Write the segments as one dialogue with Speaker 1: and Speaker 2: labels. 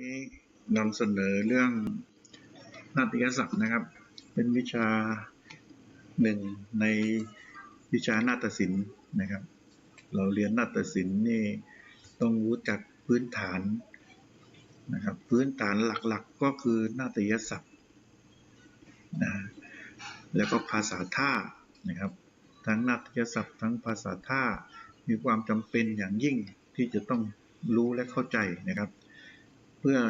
Speaker 1: นี้นำเสนอเรื่องนาฏยศัพท์นะครับ เป็นวิชาหนึ่งในวิชานาฏศิลป์นะครับ เราเรียนนาฏศิลป์นี่ต้องรู้จักพื้นฐานนะครับ พื้นฐานหลักๆก็คือนาฏยศัพท์นะแล้วก็ภาษาท่านะครับ ทั้งนาฏยศัพท์ทั้งภาษาท่ามีความจำเป็นอย่างยิ่งที่จะต้องรู้และเข้าใจนะครับ พื่อ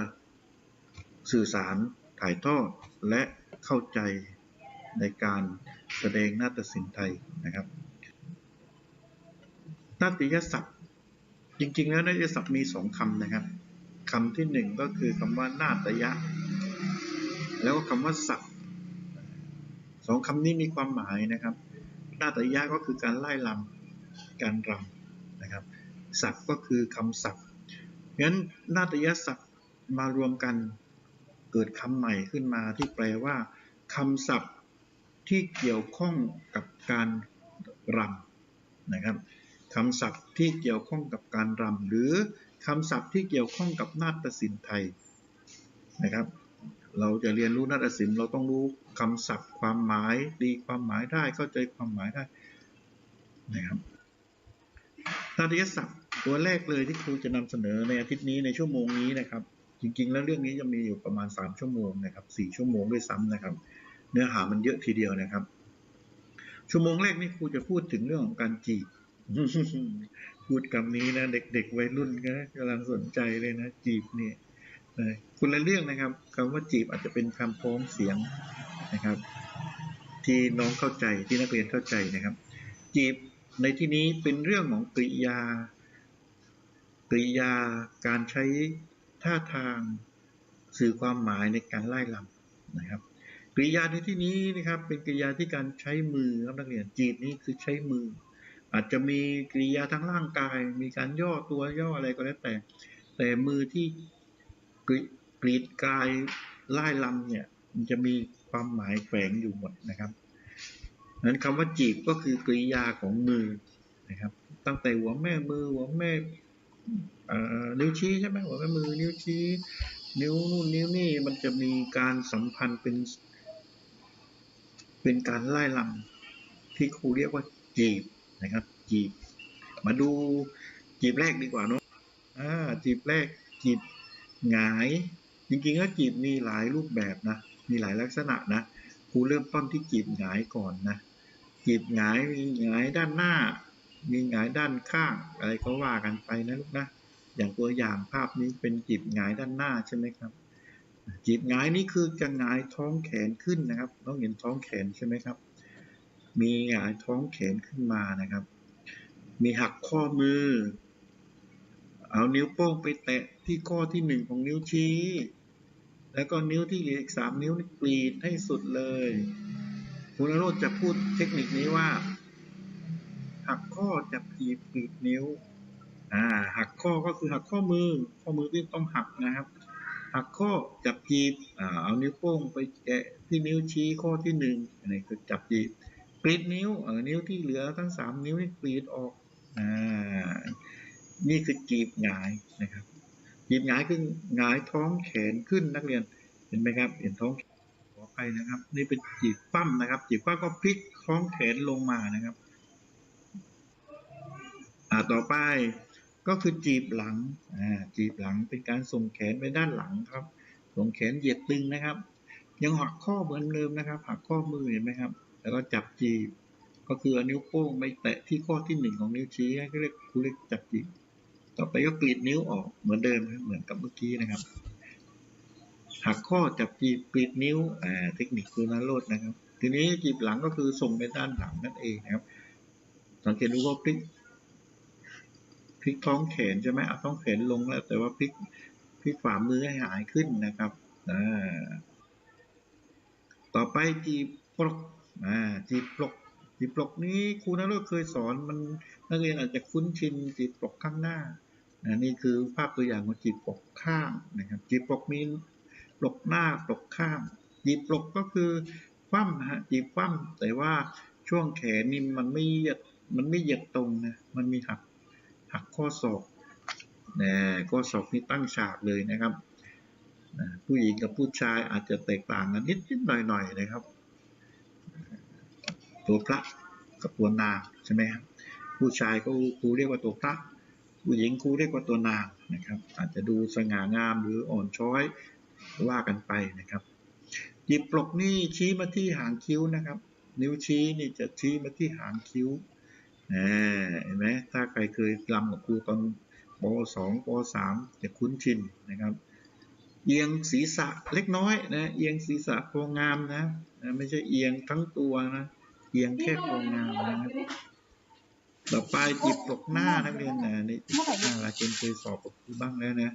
Speaker 1: สื่อสารถ่ายทอดและเข้าใจในการแสดงนาฏศิลป์ไทยนะครับนาฏยศัพท์ จริงๆ แล้วนาฏยศัพท์มีสองคำนะครับคำที่หนึ่งก็คือคำว่านาฏยะ แล้วก็คำว่าศัพท์สองคำนี้มีความหมายนะครับนาฏยะก็คือการไล่ลำการรำนะครับศัพท์ก็คือคำศัพท์งั้นนาฏยศัพท์ มารวมกันเกิดคำใหม่ขึ้นมาที่แปลว่าคำศัพท์ที่เกี่ยวข้องกับการรำนะครับคำศัพท์ที่เกี่ยวข้องกับการรำหรือคำศัพท์ที่เกี่ยวข้องกับนาฏศิลป์ไทยนะครับ เราจะเรียนรู้นาฏศิลป์เราต้องรู้คำศัพท์ ความหมายดีความหมายได้เข้าใจความหมายได้นะครับนาฏศัพท์ตัวแรกเลยที่ครูจะนำเสนอในอาทิตย์นี้ในชั่วโมงนี้นะครับ จริงๆ แล้วเรื่องนี้จะมีอยู่ประมาณ 3 ชั่วโมงนะครับ4ชั่วโมงด้วยซ้ำนะครับ เนื้อหามันเยอะทีเดียวนะครับ ชั่วโมงแรกนี่ครูจะพูดถึงเรื่องของการจีบพูดคำนี้นะเด็กๆวัยรุ่นก็กำลังสนใจเลยนะจีบเนี่ยคุณละเรื่องนะครับคำว่าจีบอาจจะเป็นคำพ้องเสียงนะครับ ที่น้องเข้าใจที่นักเรียนเข้าใจนะครับ จีบในที่นี้เป็นเรื่องของกริยากริยาการใช้ ท่าทางสื่อความหมายในการไล่ลำนะครับกริยาในที่นี้นะครับเป็นกริยาที่การใช้มือครับนักเรียนจีบนี้คือใช้มือ อาจจะมีกริยาทั้งร่างกาย มีการย่อตัวย่ออะไรก็แล้วแต่ แต่มือที่กรีดกายไล่ลำเนี่ยมันจะมีความหมายแฝงอยู่หมดนะครับนั้นคำว่าจีบก็คือกริยาของมือนะครับ ตั้งแต่หัวแม่มือหัวแม่ นิ้วชี้ใช่ไหมหัวแม่มือนิ้วชี้ นิ้วนู่นนิ้วนี่มันจะมีการสัมพันธ์เป็น เป็นการไล่ลำที่ครูเรียกว่าจีบนะครับ จีบ มาดูจีบแรกดีกว่าเนาะอ่าจีบแรกจีบหงาย จริงๆแล้วจีบมีหลายรูปแบบนะมีหลายลักษณะนะครูเริ่มต้นที่จีบหงายก่อนนะจีบหงายมีหงายด้านหน้า มีหงายด้านข้าง อะไรก็ว่ากันไปนะลูกนะ อย่างตัวอย่างภาพนี้เป็นจีบหงายด้านหน้าใช่ไหมครับจีบหงายนี่คือจะหงายท้องแขนขึ้นนะครับต้องเห็นท้องแขนใช่ไหมครับ มีหงายท้องแขนขึ้นมานะครับ มีหักข้อมือ เอานิ้วโป้งไปแตะที่ข้อที่หนึ่งของนิ้วชี้ แล้วก็นิ้วที่เหลืออีกสามนิ้วนี่กรีดให้สุดเลยคุณโรจน์จะพูดเทคนิคนี้ว่า หักข้อจับจีบกรีดนิ้ว อ่าหักข้อก็คือหักข้อมือ ข้อมือที่ต้องหักนะครับ หักข้อจับจีบอ่าเอานิ้วโป้งไปแตะที่นิ้วชี้ข้อที่หนึ่งอันนี้คือจับจีบกรีดนิ้วเออนิ้วที่เหลือทั้งสามนิ้วนี่กรีดออกอ่านี่คือจีบหงายนะครับจีบหงายคือหงายท้องแขนขึ้นนักเรียนเห็นไหมครับ เห็นท้องขอไปนะครับ นี่เป็นจีบปั้มนะครับ จีบปั้มก็พลิกท้องแขนลงมานะครับ อ่าต่อไป ก็คือจีบหลังอ่าจีบหลังเป็นการส่งแขนไปด้านหลังครับ ส่งแขนเหยียดตึงนะครับ ยังหักข้อเหมือนเดิมนะครับ หักข้อมือเห็นไหมครับ แล้วก็จับจีบ ก็คือนิ้วโป้งไปแตะที่ข้อที่หนึ่งของนิ้วชี้ให้เรียกคุณเรียกจับจีบ ต่อไปก็กรีดนิ้วออกเหมือนเดิมเหมือนกับเมื่อกี้นะครับ หักข้อจับจีบกรีดนิ้วอ่าเทคนิคคือนาโรดนะครับ ทีนี้จีบหลังก็คือส่งไปด้านหลังนั่นเองนะครับ สังเกตดูว่าพลิก พลิกท้องแขนใช่ไหมเอาท้องแขนลงแล้ว แต่ว่าพลิกพลิกฝ่ามือให้หายขึ้นนะครับอ่าต่อไปจีบปลกอ่าจีบปลกจีบปลกนี้ครูนรกเคยสอนมันนักเรียนอาจจะคุ้นชินจีบปลกข้างหน้านะนี่คือภาพตัวอย่างของจีบปลกข้างนะครับ จีบปลกมีปลกหน้าปลกข้างจีบปลกก็คือคว่ำฮะจีบคว่ำแต่ว่าช่วงแขนนี่มันไม่เหยียดมันไม่เหยียดตรงนะมันมีหัก หักข้อศอกนะข้อศอกนี่ตั้งฉากเลยนะครับนะผู้หญิงกับผู้ชายอาจจะแตกต่างกันนิดนิดหน่อยหน่อยนะครับ ตัวพระกับตัวนางใช่ไหมครับผู้ชายก็ครูเรียกว่าตัวพระ ผู้หญิงครูเรียกว่าตัวนางนะครับ อาจจะดูสง่างามหรืออ่อนช้อยว่ากันไปนะครับหยิบปลกนี่ชี้มาที่หางคิ้วนะครับ นิ้วชี้นี่จะชี้มาที่หางคิ้ว เห็นไหมถ้าใครเคยรำกับครูตอนปสองปสามจะคุ้นชินนะครับ เอียงศีรษะเล็กน้อยนะเอียงศีรษะพองงามนะไม่ใช่เอียงทั้งตัวนะเอียงแค่พองงามนะครับต่อไปจีบปลกหน้านักเรียนนะนี่หน้าลาเจนเคยสอบกับครูบ้างแล้วนะ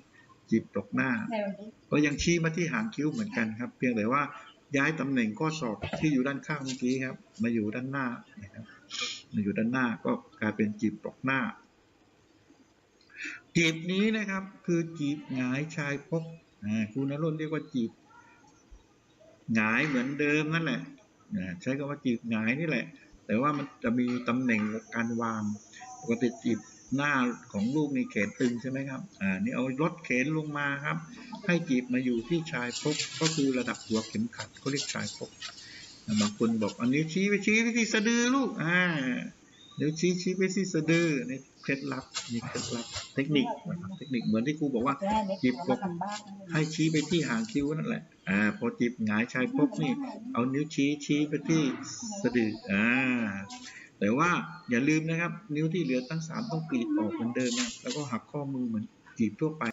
Speaker 1: จีบปลกหน้า ก็ยังชี้มาที่หางคิ้วเหมือนกันครับ เพียงแต่ว่าย้ายตำแหน่งข้อศอกที่อยู่ด้านข้างเมื่อกี้ครับ มาอยู่ด้านหน้า อยู่ด้านหน้าก็กลายเป็นจีบปลอกหน้า จีบนี้นะครับคือจีบหงายชายพกครูนรนเรียกว่าจีบหงายเหมือนเดิมนั่นแหละใช้คำว่าจีบหงายนี่แหละ แต่ว่ามันจะมีตำแหน่งการวางปกติจีบหน้าของลูกนี่เขนตึงใช่ไหมครับ อ่า นี่เอารถเขนลงมาครับ ให้จีบมาอยู่ที่ชายพกก็คือระดับหัวเข็มขัดเขาเรียกชายพก บางคนบอกอันนี้ชี้ไปชี้ไปที่สะดือลูกอ่าเดี๋ยวชี้ชี้ไปที่สะดือในเคล็ดลับนี่เคล็ดลับเทคนิคนะครับเทคนิคเหมือนที่ครูบอกว่า
Speaker 2: แม่เล็ก
Speaker 1: หยิบป
Speaker 2: กบ
Speaker 1: ให้ชี้ไปที่หางคิ้วนั่นแหละอ่าพอจีบหงายชายพกนี่ เอานิ้วชี้ชี้ไปที่สะดืออ่าแต่ว่าอย่าลืมนะครับ นิ้วที่เหลือทั้งสามต้องกรีดออกเหมือนเดิมนะแล้วก็หักข้อมือเหมือนจีบทั่วไป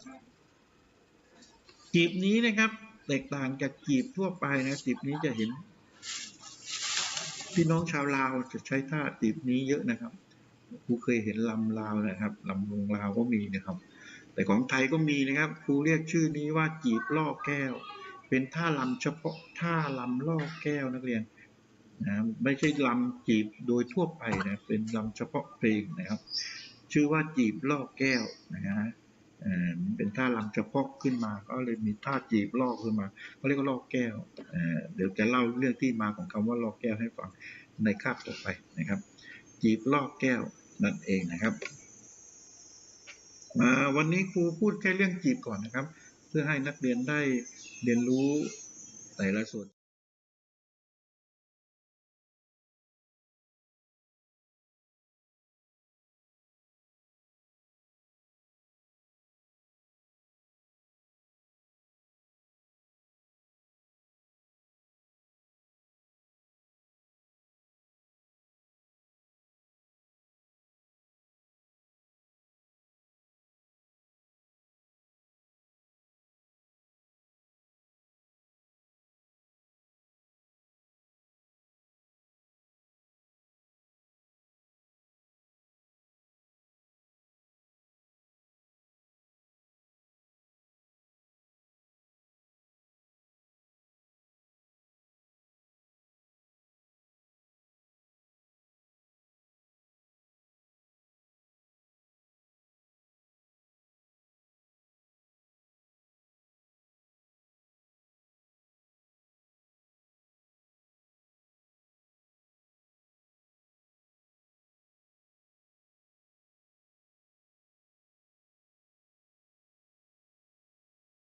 Speaker 1: จีบนี้นะครับ แตกต่างจากจีบทั่วไปนะจีบนี้จะเห็น พี่น้องชาวลาวจะใช้ท่าจีบนี้เยอะนะครับครูเคยเห็นลำลาวนะครับลำวงลาวก็มีนะครับ แต่ของไทยก็มีนะครับครูเรียกชื่อนี้ว่าจีบล่อแก้ว เป็นท่าลำเฉพาะท่าลำล่อแก้วนักเรียนนะไม่ใช่ลำจีบโดยทั่วไปนะเป็นลำเฉพาะเพลงนะครับ ชื่อว่าจีบล่อแก้วนะฮะ เอ่อเป็นท่าลำเฉพาะขึ้นมา ก็เลยมีท่าจีบล่อขึ้นมาเขาเรียกว่าล่อแก้วเดี๋ยวจะเล่าเรื่องที่มาของคำว่าล่อแก้วให้ฟังในคาบต่อไปนะครับ จีบล่อแก้วนั่นเองนะครับวันนี้ครูพูดแค่เรื่องจีบก่อนนะครับ เพื่อให้นักเรียนได้เรียนรู้แต่ละส่วน